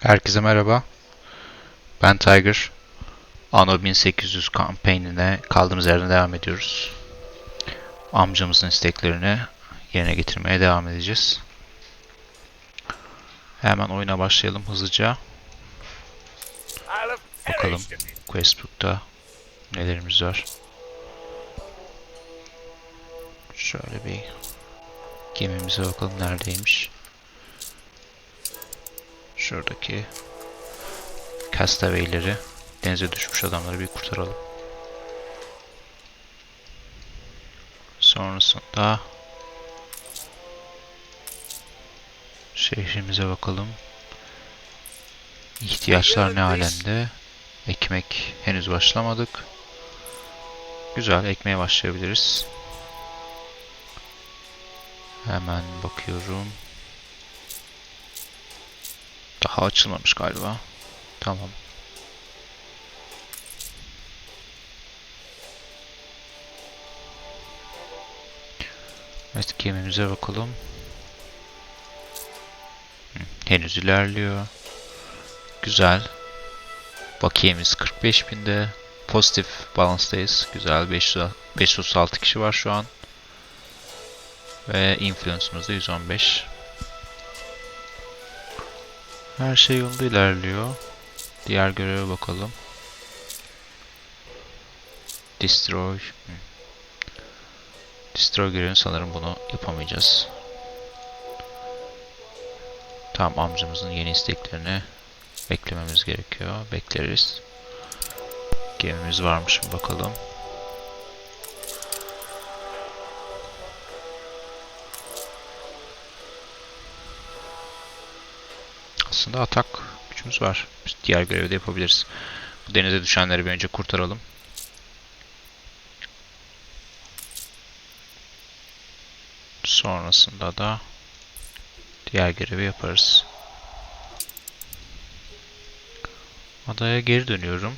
Herkese merhaba. Ben Tiger. Anno 1800 kampanyine kaldığımız yerden devam ediyoruz. Amcamızın isteklerini yerine getirmeye devam edeceğiz. Hemen oyuna başlayalım hızlıca. Bakalım Questbook'ta nelerimiz var. Şöyle bir gemimize bakalım neredeymiş. Şuradaki Castaway'leri, denize düşmüş adamları bir kurtaralım. Sonrasında şehrimize bakalım. İhtiyaçlar ne alemde? Ekmek henüz başlamadık. Güzel, ekmeğe başlayabiliriz. Hemen bakıyorum. Daha açılmamış galiba. Tamam. Evet gemimize bakalım. Henüz ilerliyor. Güzel. Bakiyemiz 45 binde. Pozitif balanstayız. Güzel. 500 536 kişi var şu an. Ve influence'ımız da 115. Her şey yolunda ilerliyor. Diğer göreve bakalım. Destroy. Destroy görevini sanırım bunu yapamayacağız. Tamam amcamızın yeni isteklerini beklememiz gerekiyor. Bekleriz. Gemimiz varmış mı bakalım. Aslında atak gücümüz var. Biz diğer görevi de yapabiliriz. Bu denize düşenleri bir önce kurtaralım. Sonrasında da diğer görevi yaparız. Adaya geri dönüyorum.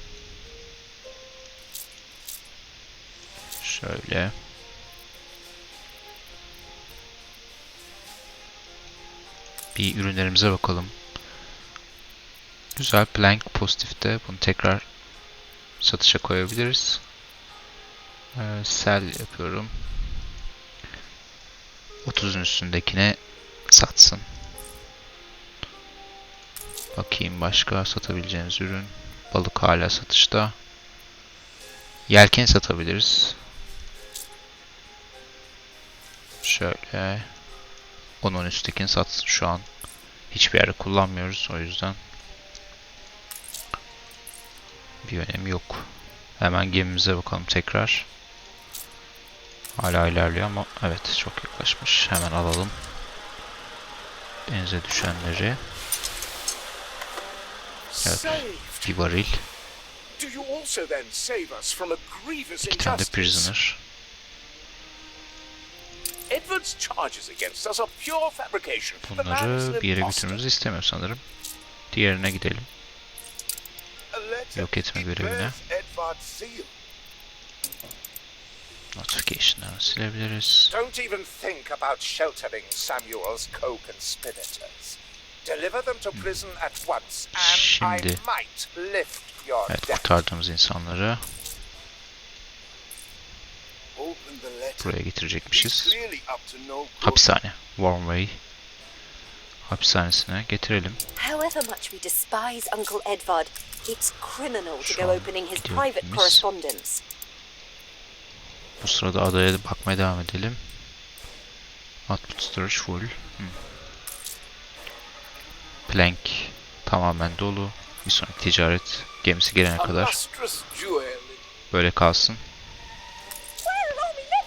Şöyle. Bir ürünlerimize bakalım. Güzel plank pozitifte. Bunu tekrar satışa koyabiliriz. Ee, sell yapıyorum. 30'un üstündekine satsın. Bakayım başka satabileceğimiz ürün. Balık hala satışta. Yelken satabiliriz. Şöyle. Onun üsttekini satsın şu an. Hiçbir yerde kullanmıyoruz o yüzden. Bir önemi yok. Hemen gemimize bakalım tekrar. Hala ilerliyor ama evet çok yaklaşmış. Hemen alalım. Denize düşenleri. Evet, bir varil. İki tane de prisoner. Bunları bir yere götürmemizi istemiyor sanırım. Diğerine gidelim. Yok etme görevine. Notification'ları silebiliriz. Don't even think about sheltering Samuel's co-conspirators. Deliver them to prison at once, and I might lift your Evet debt. kurtardığımız insanları buraya getirecekmişiz. clearly up to no good. Hapishane. Warmway. Hapishanesine getirelim. However much we despise Uncle Edvard, it's criminal to go opening his private correspondence. Bu sırada adaya da bakmaya devam edelim. Output storage full. Hmm. Plank tamamen dolu. Bir sonraki ticaret gemisi gelene kadar böyle kalsın.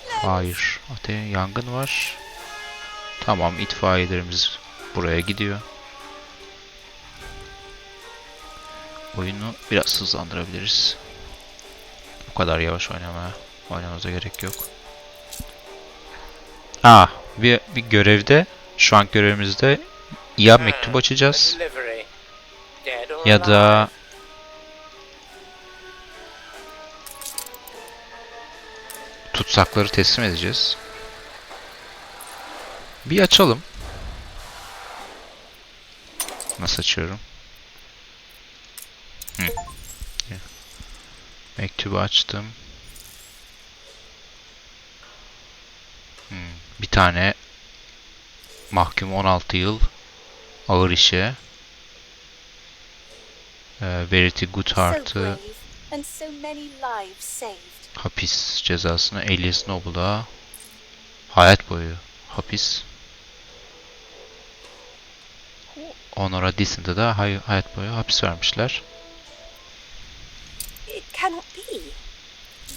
Hayır. Ate yangın var. Tamam itfaiyelerimiz buraya gidiyor. Oyunu biraz hızlandırabiliriz. Bu kadar yavaş oynamaya oynamamıza gerek yok. Aa, bir, bir görevde şu an görevimizde ya mektup açacağız ya da tutsakları teslim edeceğiz. Bir açalım. Nasıl açıyorum? Mektubu açtım. Hmm, Bir tane mahkum 16 yıl ağır işe. Ee, Verity Goodhart'ı hapis cezasını Elias Noble'a hayat boyu hapis. Honora Disson'da da hay- hayat boyu hapis vermişler. It cannot be.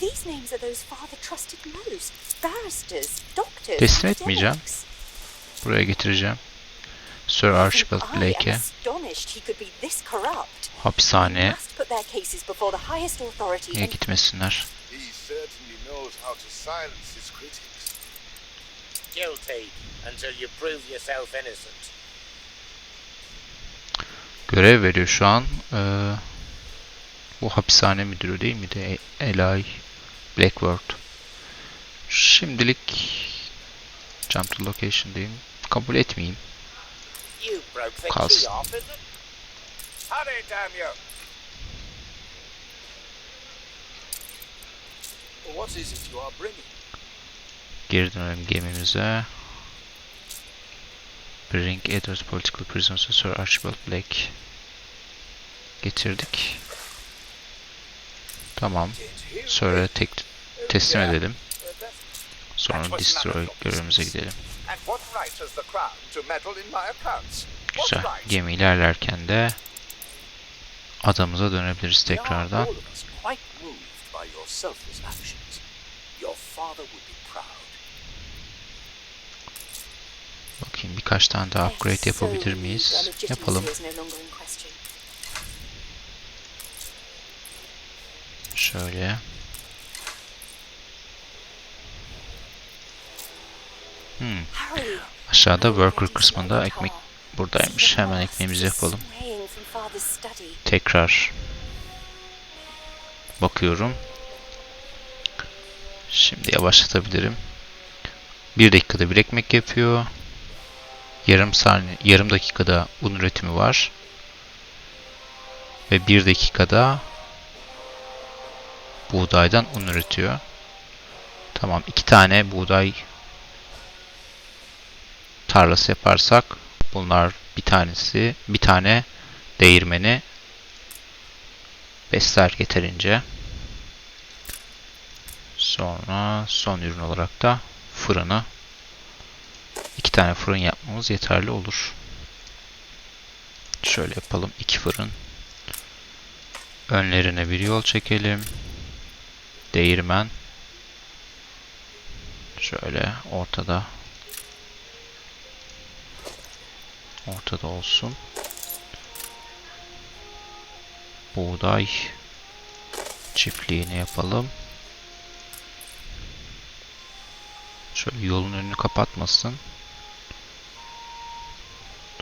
These names are those father trusted most. Barristers, doctors, Teslim etmeyeceğim. Buraya getireceğim. Sir Archibald Blake'e astonished he could be this corrupt. We hapishane must put their cases before the highest authority niye gitmesinler. Guilty until you prove yourself innocent. Görev veriyor şu an. Ee, bu hapishane müdürü değil miydi? E- Eli Blackworth. Şimdilik jump to location diyeyim. Kabul etmeyeyim. Kalsın. key off, isn't it? Hurry, damn you! What is it you are bringing? Geri dönelim gemimize. Bring Edward's political prisoners Sir Archibald Blake. Getirdik. Tamam. Sonra tek teslim edelim. Sonra destroy görevimize gidelim. Güzel. Gemi ilerlerken de adamıza dönebiliriz tekrardan. Your father would be Bakayım birkaç tane daha upgrade yapabilir miyiz? Yapalım. Şöyle. Hmm. Aşağıda worker kısmında ekmek buradaymış. Hemen ekmeğimizi yapalım. Tekrar bakıyorum. Şimdi yavaşlatabilirim. Bir dakikada bir ekmek yapıyor. Yarım saniye, yarım dakikada un üretimi var. Ve bir dakikada buğdaydan un üretiyor. Tamam, iki tane buğday tarlası yaparsak bunlar bir tanesi, bir tane değirmeni besler yeterince. Sonra son ürün olarak da fırını. İki tane fırın yapmamız yeterli olur. Şöyle yapalım. iki fırın. Önlerine bir yol çekelim. Değirmen. Şöyle ortada. Ortada olsun. Buğday çiftliğini yapalım. Şöyle yolun önünü kapatmasın.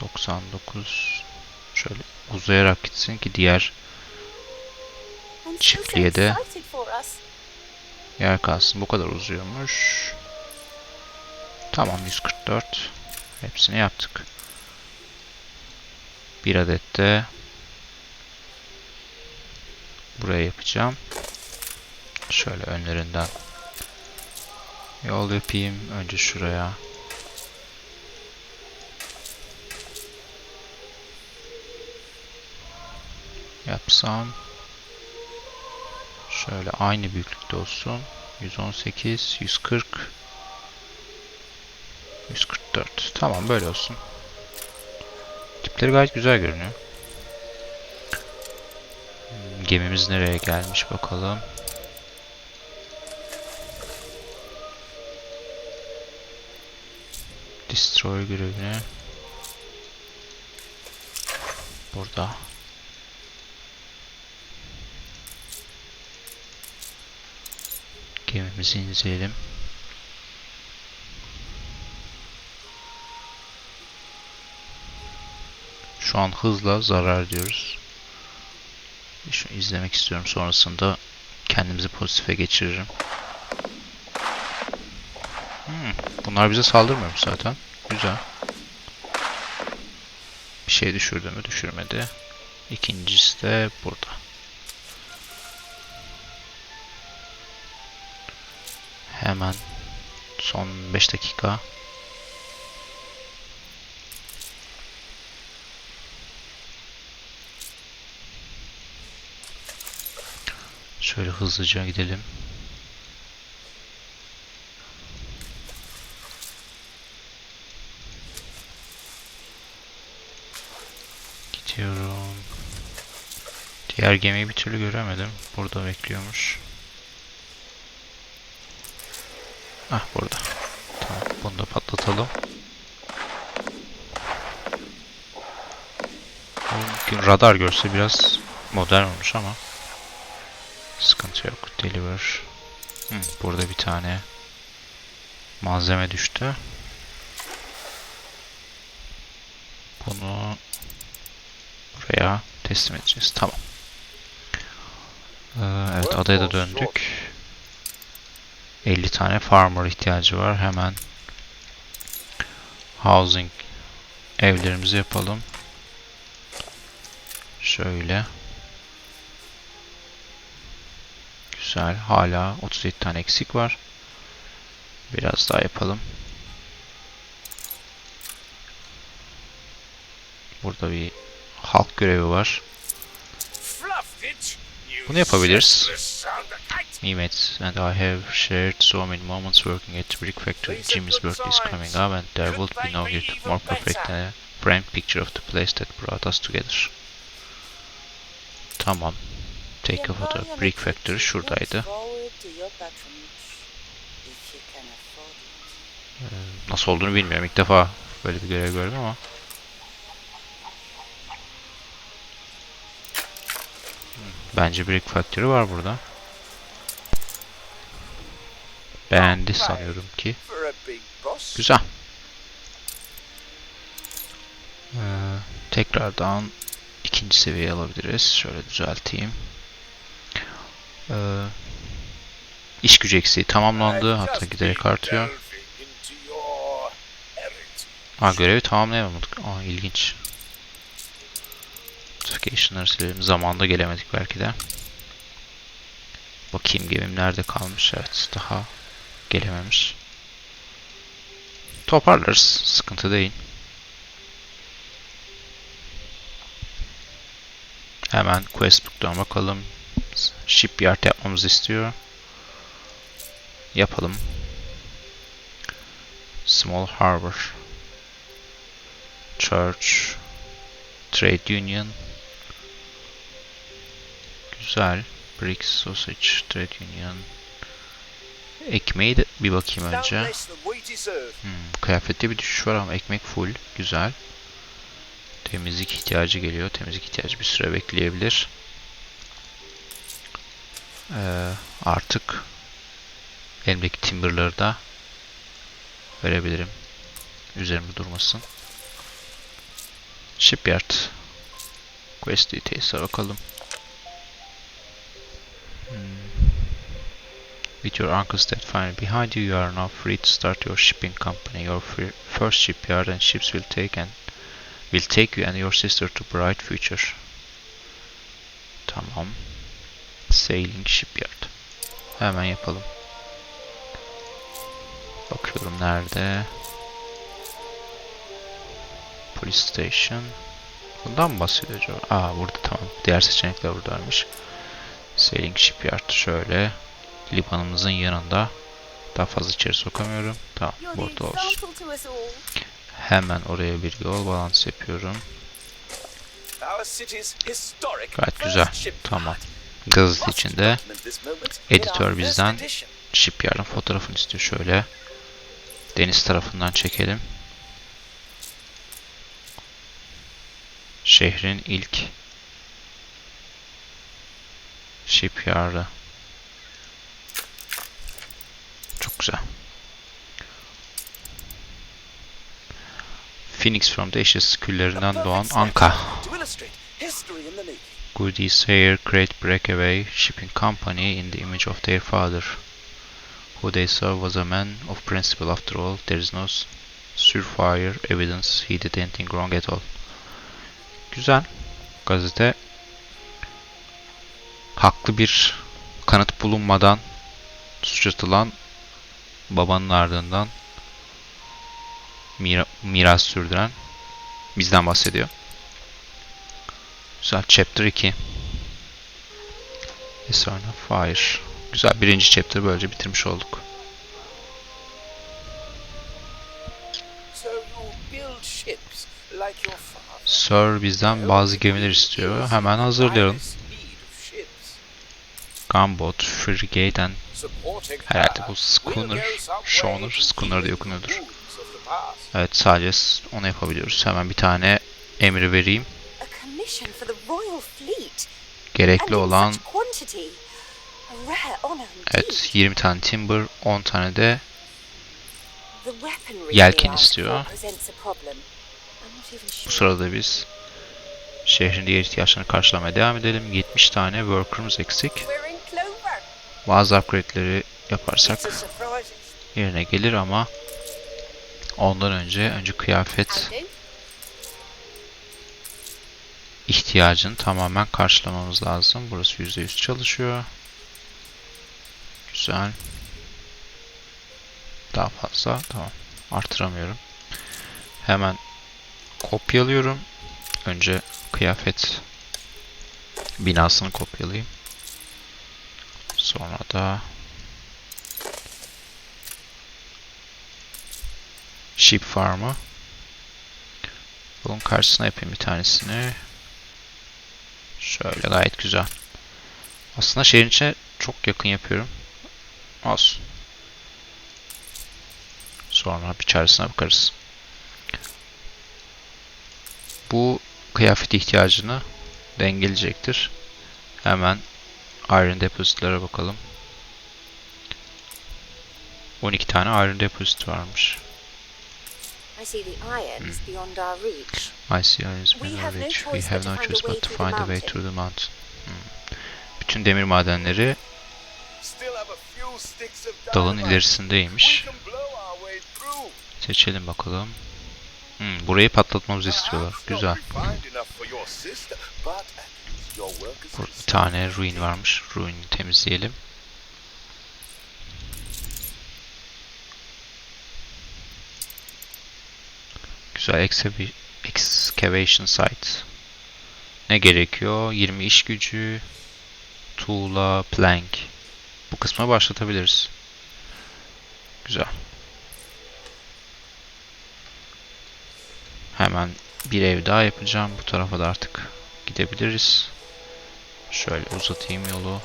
99 şöyle uzayarak gitsin ki diğer Çiftliğe de- yer kalsın. Bu kadar uzuyormuş. Tamam 144. Hepsini yaptık. Bir adet de buraya yapacağım. Şöyle önlerinden yol yapayım. Önce şuraya. Yapsam. Şöyle aynı büyüklükte olsun. 118, 140, 144. Tamam böyle olsun. Tipleri gayet güzel görünüyor. Gemimiz nereye gelmiş bakalım. Destroy görevini. Burada. Gemimizi izleyelim. Şu an hızla zarar diyoruz. Şunu izlemek istiyorum. Sonrasında kendimizi pozitife geçiririm. Hmm, bunlar bize saldırmıyormuş zaten. Güzel. Bir şey düşürdü mü? Düşürmedi. İkincisi de burada. Hemen son 5 dakika. Şöyle hızlıca gidelim. Gidiyorum. Diğer gemiyi bir türlü göremedim. Burada bekliyormuş. Ah burada. Tamam bunu da patlatalım. Mümkün radar görse biraz modern olmuş ama sıkıntı yok. Deliver. Hı, burada bir tane malzeme düştü. Bunu buraya teslim edeceğiz. Tamam. Ee, evet adaya da döndük. 50 tane farmer ihtiyacı var. Hemen housing evlerimizi yapalım. Şöyle. Güzel. Hala 37 tane eksik var. Biraz daha yapalım. Burada bir halk görevi var. Bunu yapabiliriz. Me mates and I have shared so many moments working at brick factory. Jimmy's birthday is coming up and there will be no gift more perfect than a framed picture of the place that brought us together. Tamam. Take a photo. Brick factory şuradaydı. Ee, Nasıl olduğunu bilmiyorum. İlk defa böyle bir görev gördüm ama. Bence Brick Factory var burada. Beğendi sanıyorum ki. Güzel. Ee, tekrardan ikinci seviyeye alabiliriz. Şöyle düzelteyim. Ee, iş gücü eksiği tamamlandı. Hatta giderek artıyor. Ha görevi tamamlayamadık. Aa ilginç. Notification'ları silelim. Zamanında gelemedik belki de. Bakayım gemim nerede kalmış. Evet daha gelememiş. Toparlarız. Sıkıntı değil. Hemen Questbook'tan bakalım. Shipyard yapmamızı istiyor. Yapalım. Small Harbor. Church. Trade Union. Güzel. Bricks, Sausage, Trade Union. Ekmeği de bir bakayım önce. Hmm, kıyafette bir düşüş var ama ekmek full. Güzel. Temizlik ihtiyacı geliyor. Temizlik ihtiyacı bir süre bekleyebilir. Ee, artık elimdeki timberları da verebilirim. Üzerimde durmasın. Shipyard. Quest details'a bakalım. With your uncle's death finally behind you, you are now free to start your shipping company. Your fir- first shipyard and ships will take and will take you and your sister to bright future. Tamam. Sailing shipyard. Hemen yapalım. Bakıyorum nerede? Police station. Bundan mı bahsediyor acaba? Aa burada tamam. Diğer seçenekler buradaymış. Sailing shipyard şöyle. Limanımızın yanında. Daha fazla içeri sokamıyorum. Tamam burada olsun. Hemen oraya bir yol balans yapıyorum. Gayet güzel. Tamam. Gazete içinde editör bizden shipyard'ın fotoğrafını istiyor. Şöyle deniz tarafından çekelim. Şehrin ilk shipyard'ı. Çok güzel. Phoenix from the Ashes küllerinden doğan Anka. Goodies here great breakaway shipping company in the image of their father, who they saw was a man of principle after all. There is no surefire evidence he did anything wrong at all. Güzel. Gazete haklı bir kanıt bulunmadan suç atılan babanın ardından mira- miras sürdüren bizden bahsediyor. Güzel. Chapter 2. A Son of Fire. Güzel. Birinci chapter böylece bitirmiş olduk. Sir bizden bazı gemiler istiyor. Hemen hazırlayalım. Gunboat, Frigate and Herhalde her bu schooner, some schooner, diye okunuyordur. Evet sadece onu yapabiliyoruz. Hemen bir tane emri vereyim. Gerekli olan evet 20 tane timber, 10 tane de Yelken istiyor. bu sırada biz şehrin diğer ihtiyaçlarını karşılamaya devam edelim. 70 tane worker'ımız eksik. Bazı upgrade'leri yaparsak yerine gelir ama ondan önce önce kıyafet ihtiyacını tamamen karşılamamız lazım. Burası %100 çalışıyor. Güzel. Daha fazla. Tamam. Artıramıyorum. Hemen kopyalıyorum. Önce kıyafet binasını kopyalayayım. Sonra da Sheep Farm'ı bunun karşısına yapayım bir tanesini. Şöyle gayet güzel. Aslında şehrin içine çok yakın yapıyorum. Olsun. Sonra bir çaresine bakarız. Bu kıyafet ihtiyacını dengeleyecektir. Hemen Iron Deposit'lere bakalım. 12 tane Iron Deposit varmış. I see the irons beyond our reach. I see iron is We within have no reach. We have no choice but to find a way through the mountain. Hmm. Bütün demir madenleri dynamite. ilerisindeymiş. Our. Seçelim bakalım. Hmm, burayı patlatmamızı istiyorlar. Güzel. Bir restored. tane ruin varmış. Ruin'i temizleyelim. Güzel excavation site. Ne gerekiyor? 20 iş gücü, tuğla, plank. Bu kısma başlatabiliriz. Güzel. Hemen bir ev daha yapacağım. Bu tarafa da artık gidebiliriz. Şöyle uzatayım yolu.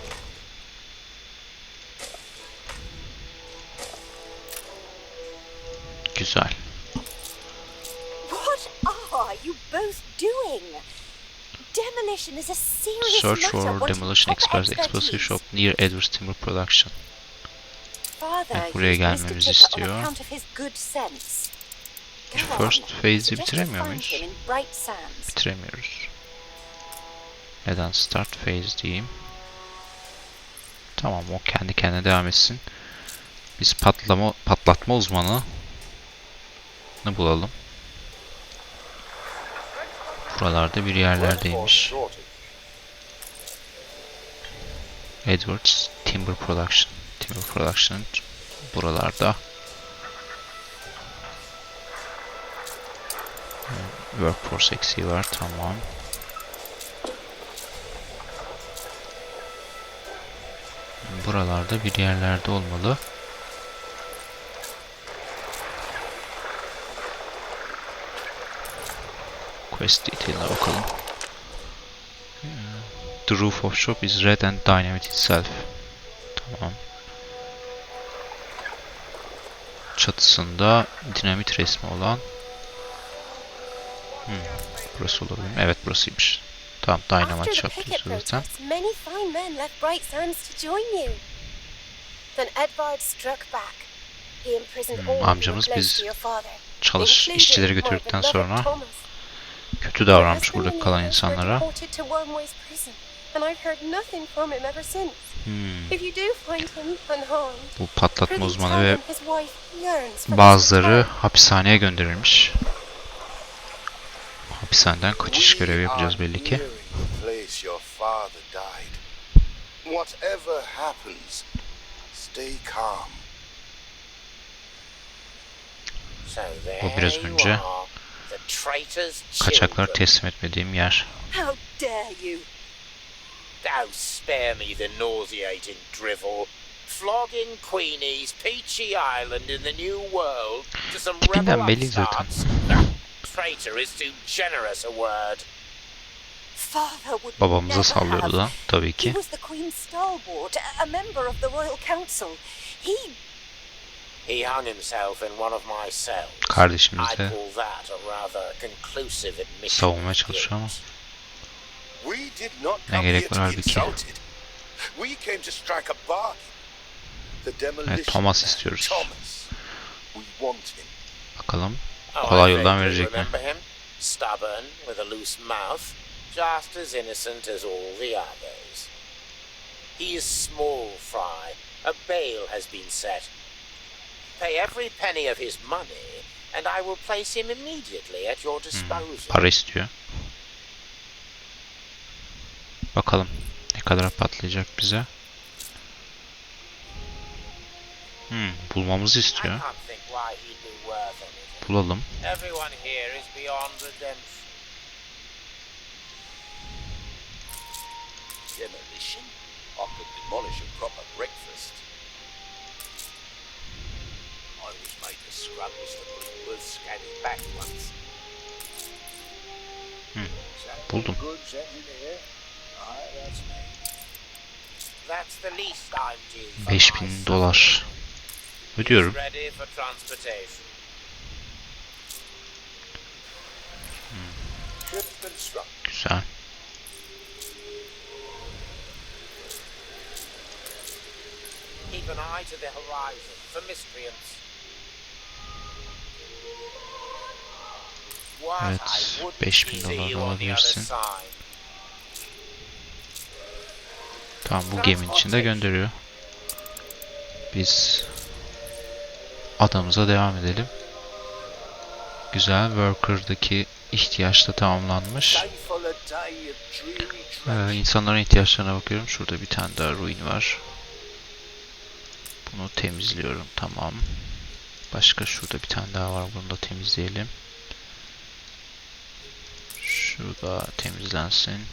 Güzel. What are you both doing? Demolition is a serious Search for demolition express explosive shop near Edwards Timber Production. Evet, buraya gelmemizi istiyor. Şu first phase'i bitiremiyor muyuz? Bitiremiyoruz. Neden start phase diyeyim. Tamam o kendi kendine devam etsin. Biz patlama patlatma uzmanı bulalım. Buralarda bir yerlerdeymiş. Edwards Timber Production. Timber Production buralarda. Workforce eksiği var. Tamam. Buralarda bir yerlerde olmalı. Quest detailine bakalım. The roof of shop is red and dynamite itself. Tamam. Çatısında dinamit resmi olan Hmm, burası olabilir mi? Evet burasıymış. Tamam Dynamite picket zaten. many fine men left Bright Sands to join you. Then Edvard struck back. He imprisoned Hmm, all amcamız biz Çalış işçileri götürdükten sonra kötü davranmış burada kalan insanlara. deported to Wormway's prison, and I've heard nothing from him ever since. Hmm, If you do find him unharmed, bu patlatma uzmanı ve bazıları hapishaneye gönderilmiş. Hapishaneden kaçış görevi yapacağız belli ki. Nearing place your father died. Whatever happens, stay calm. So there Bu biraz önce are, the traitor's Kaçaklar teslim etmediğim yer. How dare you? Oh, spare me the nauseating drivel. Flogging Queenies, Peachy Island in the New World to some Tipinden rebel belli upstarts. Traitor is too generous a word. Father would Babamıza never sallıyordu have. da tabii He ki. was the Queen's stalwart, a- member of the Royal Council. He He hung himself in one of my cells. Kardeşimizi I de call that a rather conclusive admission. savunmaya çalışıyor ama. guilt. We did not Ne come here gerek var to be halbuki? insulted. We came to strike a bargain. The demolition Evet, Thomas istiyoruz. Thomas. We want him. Bakalım Oh, kolay yoldan verecek mi? remember him. Stubborn, with a loose mouth, just as innocent as all the others. He is small fry. A bail has been set. Pay every penny of his money, and I will place him immediately at your disposal. Para istiyor. Bakalım ne kadar patlayacak bize. Hmm, bulmamızı istiyor. Bulalım. Everyone here is beyond redemption. Demolition? I could demolish a proper breakfast. I was made to scrub Mr. Bloodworth's scabby back once. Hmm, buldum. Goods engineer? Aye, that's me. That's the least I'm due for 5000 my dolar. Ödüyorum. Struck. Güzel. Keep an eye to the horizon for miscreants. What I wouldn't 5000 see dolar you on the other side. Tamam bu geminin içinde gönderiyor. Biz adamıza devam edelim. Güzel. Worker'daki ihtiyaç da tamamlanmış. Ee, insanların ihtiyaçlarına bakıyorum. Şurada bir tane daha ruin var. Bunu temizliyorum. Tamam. Başka şurada bir tane daha var. Bunu da temizleyelim. Şurada temizlensin.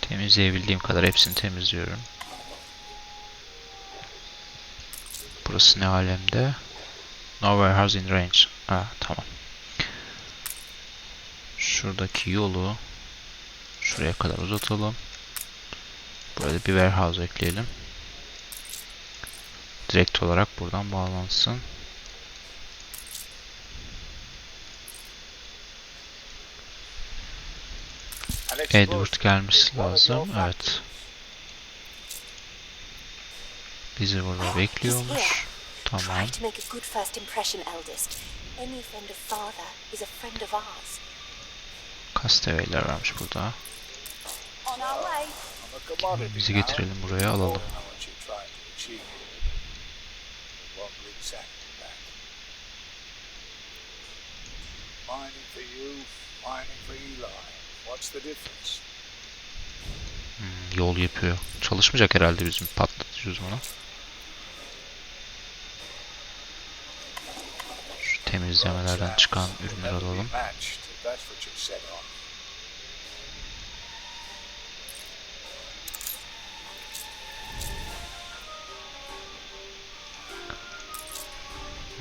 Temizleyebildiğim kadar hepsini temizliyorum. Burası ne alemde? No warehouse in range. Ha, tamam. Şuradaki yolu Şuraya kadar uzatalım. Buraya da bir warehouse ekleyelim. Direkt olarak buradan bağlansın. Edward gelmesi lazım. Evet. Bizi burada bekliyormuş. Tamam. Kasteveyler varmış burada. Bizi getirelim buraya alalım. That? Mining for you, mining for Eli. What's the difference? Hmm, yol yapıyor. Çalışmayacak herhalde bizim patlatacağız bunu. Şu temizlemelerden çıkan ürünleri alalım.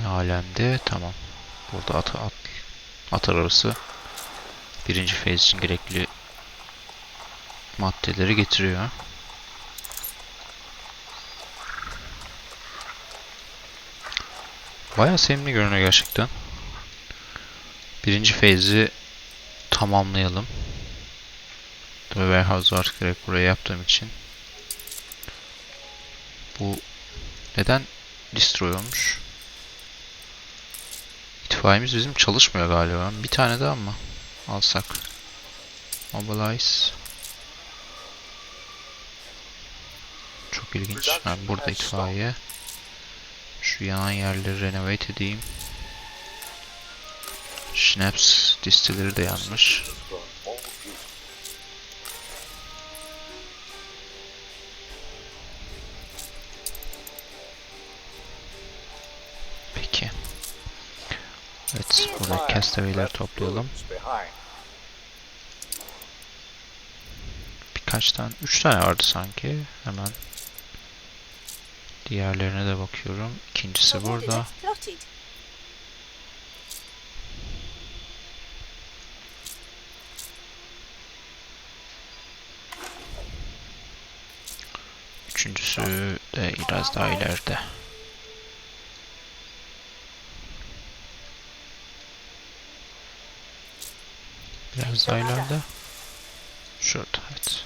Ne alemde? Tamam. Burada at, at, at arabası birinci faz için gerekli maddeleri getiriyor. Bayağı sevimli görünüyor gerçekten. Birinci feyzi tamamlayalım. Tabii warehouse artık direkt buraya yaptığım için. Bu neden destroy olmuş? İtfaiyemiz bizim çalışmıyor galiba. Bir tane daha mı alsak? Mobilize. Çok ilginç. Ha, burada itfaiye. Şu yanan yerleri renovate edeyim. Schnapps distilleri de yanmış. Evet, burada castaway'leri toplayalım. Birkaç tane, üç tane vardı sanki. Hemen diğerlerine de bakıyorum. İkincisi burada. Üçüncüsü de biraz daha ileride. Biraz daha ileride. Şurada evet.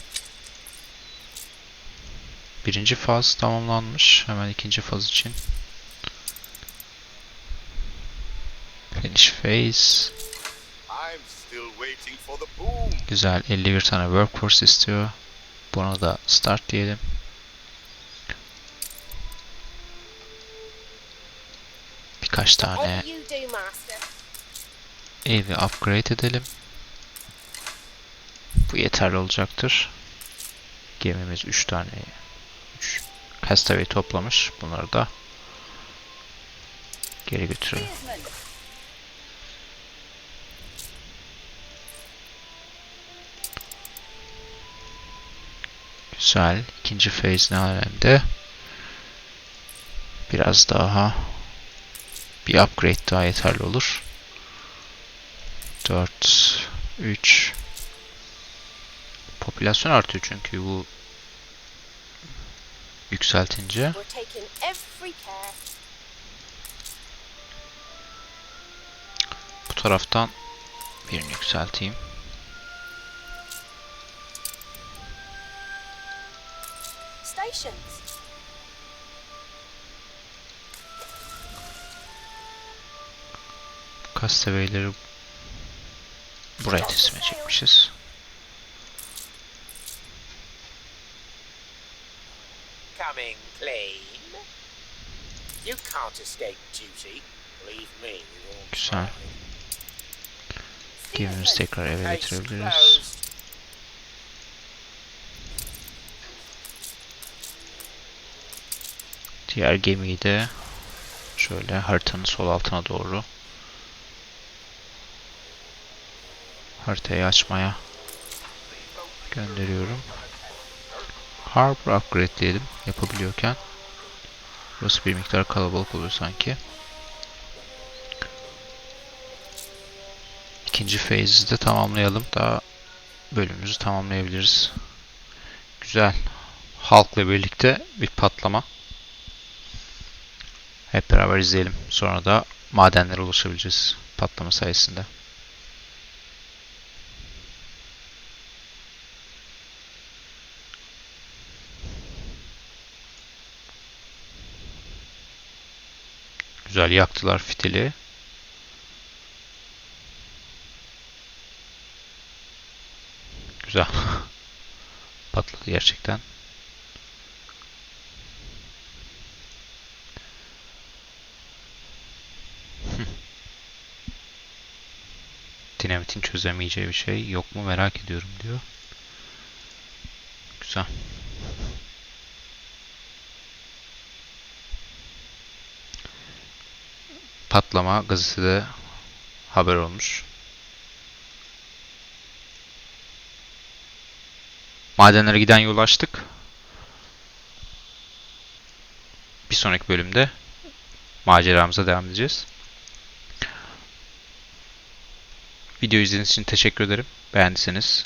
Birinci faz tamamlanmış. Hemen ikinci faz için. Finish phase. I'm still waiting for the boom. Güzel. 51 tane workforce istiyor. Buna da start diyelim. Birkaç tane evi upgrade edelim. Bu yeterli olacaktır. Gemimiz 3 tane 3 castaway toplamış. Bunları da geri götürelim. Güzel. İkinci phase ne alemde? Biraz daha bir upgrade daha yeterli olur. 4 3 Popülasyon artıyor çünkü bu yükseltince. Bu taraftan birini yükselteyim. Castaway'leri buraya teslim edecekmişiz. Coming clean. You can't escape duty. Leave me Güzel. Gemimizi tekrar eve getirebiliriz. Diğer gemiyi de şöyle haritanın sol altına doğru haritayı açmaya gönderiyorum. Harbor upgrade diyelim yapabiliyorken. Burası bir miktar kalabalık oluyor sanki. İkinci phase'i de tamamlayalım. Daha bölümümüzü tamamlayabiliriz. Güzel. Halkla birlikte bir patlama. Hep beraber izleyelim. Sonra da madenlere ulaşabileceğiz patlama sayesinde. Güzel yaktılar fitili. Güzel. Patladı gerçekten. Dinamitin çözemeyeceği bir şey yok mu merak ediyorum diyor. Güzel. Patlama gazetede haber olmuş. Madenlere giden yol açtık. Bir sonraki bölümde maceramıza devam edeceğiz. Video izlediğiniz için teşekkür ederim. Beğendiyseniz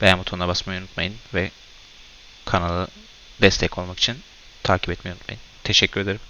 beğen butonuna basmayı unutmayın ve kanala destek olmak için takip etmeyi unutmayın. Teşekkür ederim.